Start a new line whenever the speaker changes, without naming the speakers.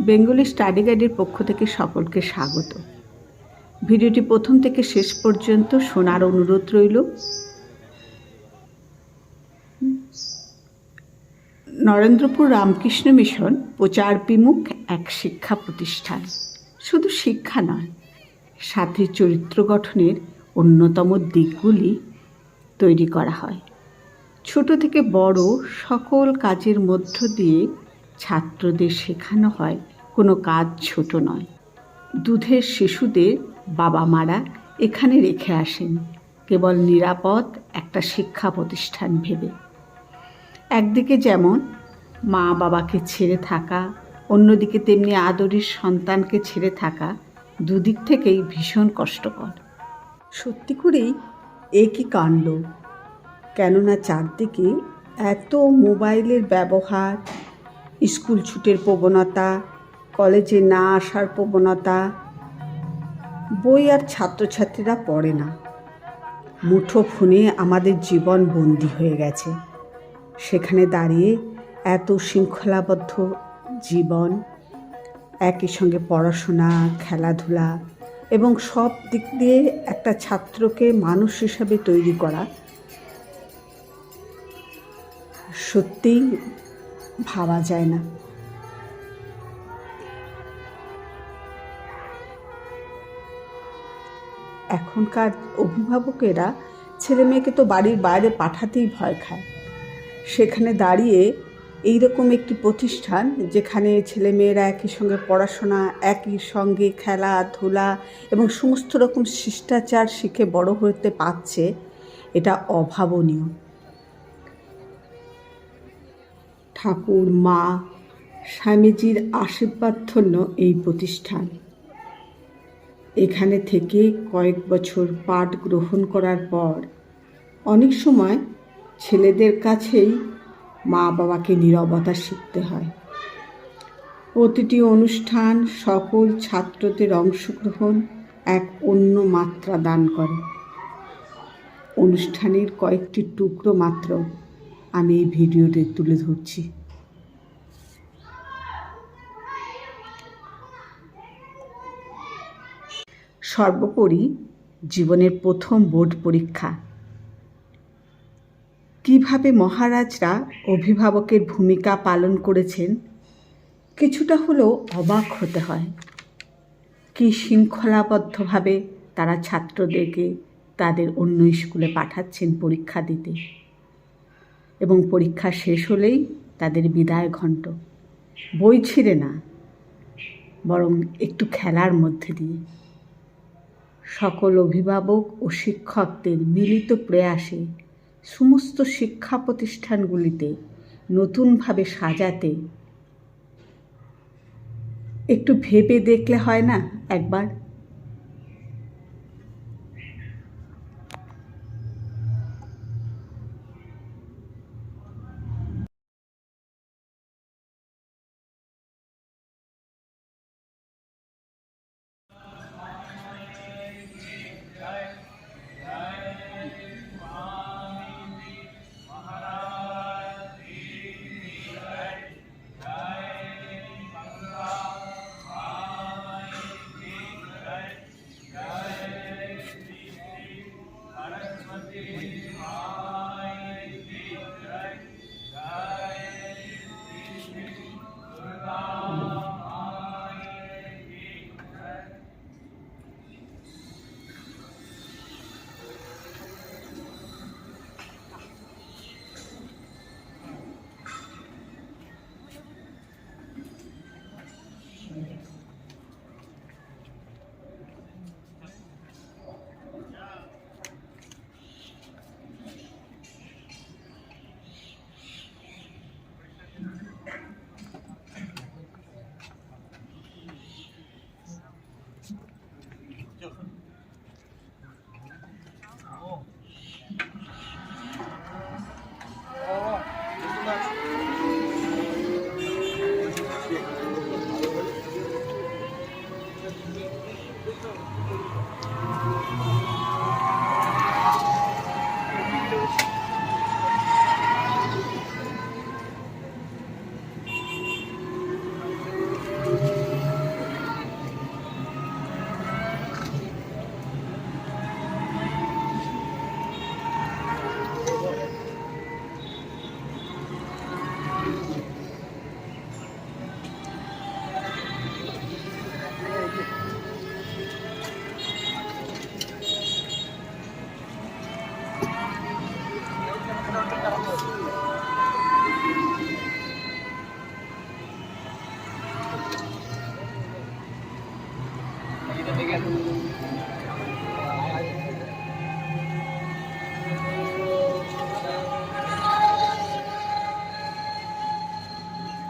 Bengali study গাইডের পক্ষ থেকে সকলকে স্বাগত। ভিডিওটি প্রথম থেকে শেষ পর্যন্ত শোনার অনুরোধ রইল। নরেন্দ্রপুর রামকৃষ্ণ মিশন প্রচার বিমুখ এক শিক্ষা প্রতিষ্ঠান। শুধু শিক্ষা নয়, সাথে চরিত্র গঠনের অন্যতম দিকগুলি তৈরি করা হয়। ছোট থেকে বড় সকল কাজের মধ্য দিয়ে ছাত্রদের শেখানো হয়, কোনো কাজ ছোট নয়। দুধের শিশুদের বাবা মারা এখানে রেখে আসেন, কেবল নিরাপদ একটা শিক্ষা প্রতিষ্ঠান ভেবে। একদিকে যেমন মা বাবাকে ছেড়ে থাকা, অন্যদিকে তেমনি আদরের সন্তানকে ছেড়ে থাকা দুদিক থেকেই ভীষণ কষ্টকর। সত্যি করেই একই কাণ্ড? কেননা চারদিকে এত মোবাইলের ব্যবহার স্কুল ছুটের প্রবণতা, কলেজে না আসার প্রবণতা, বই আর ছাত্রছাত্রীরা পড়ে না। মুঠো ফোনে আমাদের জীবন বন্দি হয়ে গেছে। সেখানে দাঁড়িয়ে এত শৃঙ্খলাবদ্ধ জীবন, একই সঙ্গে পড়াশোনা, খেলাধুলা এবং সব দিক দিয়ে একটা ছাত্রকে মানুষ হিসাবে তৈরি করা সত্যিই ভাবা যায় না। এখনকার অভিভাবকেরা ছেলে মেয়েকে তো বাড়ির বাইরে পাঠাতেই ভয় খায়। সেখানে দাঁড়িয়ে এই রকম একটি প্রতিষ্ঠান যেখানে ছেলে মেয়েরা একই সঙ্গে পড়াশোনা, একই সঙ্গে খেলাধুলা এবং সমস্ত রকম শিষ্টাচার শিখে বড় হতে পারছে, এটা অভাবনীয়। ঠাকুর, মা, স্বামীজির আশীর্বাদ ধন্য এই প্রতিষ্ঠান। এখানে থেকে কয়েক বছর পাঠ গ্রহণ করার পর অনেক সময় ছেলেদের কাছেই মা বাবাকে নীরবতা শিখতে হয়। প্রতিটি অনুষ্ঠান সকল ছাত্রদের অংশগ্রহণ এক অন্য মাত্রা দান করে। অনুষ্ঠানের কয়েকটি টুকরো মাত্র আমি এই ভিডিওতে তুলে ধরছি। সর্বোপরি জীবনের প্রথম বোর্ড পরীক্ষা। কীভাবে মহারাজরা অভিভাবকের ভূমিকা পালন করেছেন, কিছুটা হলেও অবাক হতে হয়। কি শৃঙ্খলাবদ্ধভাবে তারা ছাত্রদেরকে তাদের অন্য স্কুলে পাঠাচ্ছেন পরীক্ষা দিতে। এবং পরীক্ষা শেষ হলেই তাদের বিদায় ঘণ্ট। বই ছিঁড়ে না, বরং একটু খেলার মধ্যে দিয়ে। সকল অভিভাবক ও শিক্ষকদের মিলিত প্রয়াসে সমস্ত শিক্ষা প্রতিষ্ঠানগুলিতে নতুনভাবে সাজাতে একটু ভেবে দেখলে হয় না একবার?
দেখে আসুন